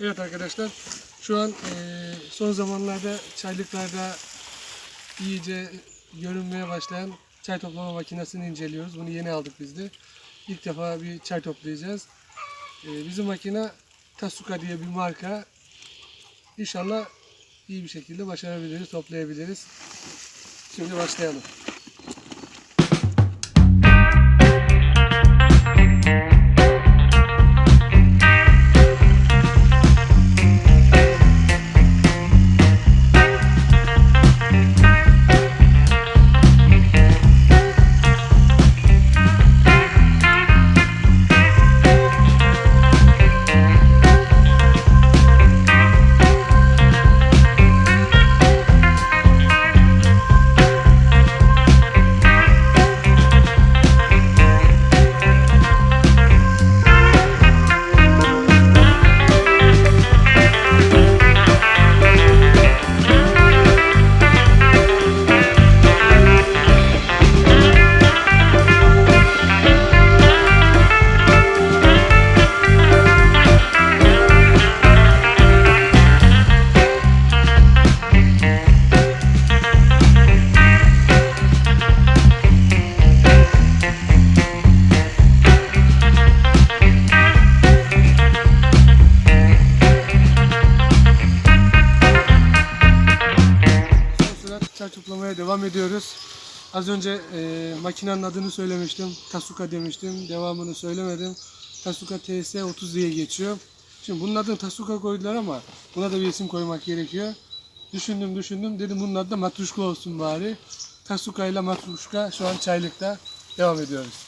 Evet arkadaşlar şu an eee, son zamanlarda çaylıklarda iyice görünmeye başlayan çay toplama makinesini inceliyoruz. Bunu yeni aldık biz de. İlk defa bir çay toplayacağız. Eee, bizim makine Tasuka diye bir marka. İnşallah iyi bir şekilde başarabiliriz, toplayabiliriz. Şimdi başlayalım. Çay toplamaya devam ediyoruz. Az önce e, makinenin adını söylemiştim. Tasuka demiştim. Devamını söylemedim. Tasuka TS30 diye geçiyor. Şimdi bunun adını Tasuka koydular ama buna da bir isim koymak gerekiyor. Düşündüm düşündüm. Dedim bunun adı da Matruşka olsun bari. Tasuka ile Matruşka şu an çaylıkta devam ediyoruz.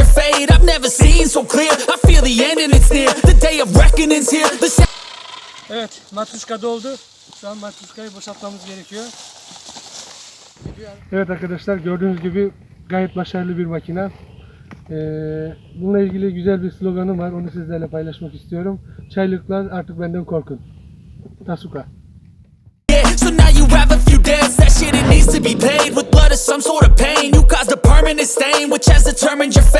Your fate. I've never seen so clear. I feel the end and it's near. The day of reckoning's here. The Evet, matruşka doldu. Şu an matruşkayı boşaltmamız gerekiyor. Evet arkadaşlar gördüğünüz gibi gayet başarılı bir makine. Ee, bununla ilgili güzel bir sloganım var. Onu sizlerle paylaşmak istiyorum. Çaylıklar artık benden korkun. Tasuka. Yeah, so now you have a few debts. That shit, it needs to be paid with blood or some sort of pain. You caused a permanent stain, which has determined your fate. I've never